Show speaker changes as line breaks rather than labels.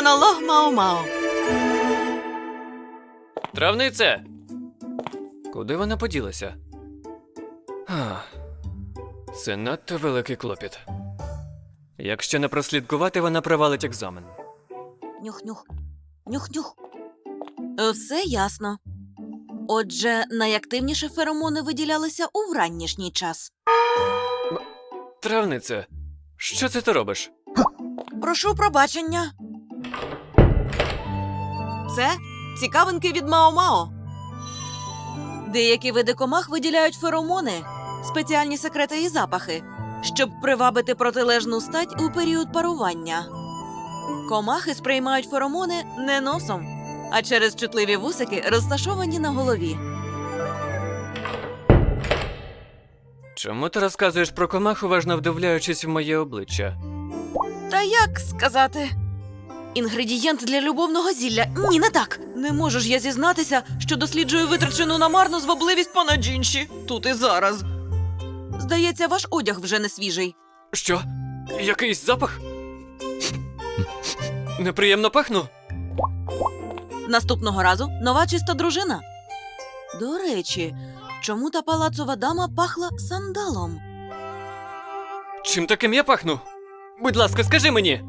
Монолог Мао-Мао.
Травнице! Куди вона поділася? А, це надто великий клопіт. Якщо не прослідкувати, вона провалить екзамен.
Нюх-нюх. Нюх-нюх. Все ясно. Отже, найактивніше феромони виділялися у вранішній час.
Травнице, що це ти робиш?
Прошу пробачення. Це цікавинки від Мао-Мао. Деякі види комах виділяють феромони, спеціальні секрети і запахи, щоб привабити протилежну стать у період парування. Комахи сприймають феромони не носом, а через чутливі вусики, розташовані на голові.
Чому ти розказуєш про комах, уважно вдивляючись в моє обличчя?
Та як сказати? Інгредієнт для любовного зілля. Ні, не так. Не можу ж я зізнатися, що досліджую витрачену намарну звабливість пана Джінші. Тут і зараз. Здається, ваш одяг вже не свіжий.
Що? Якийсь запах? Неприємно пахну?
Наступного разу нова чиста дружина. До речі, чому та палацова дама пахла сандалом?
Чим таким я пахну? Будь ласка, скажи мені.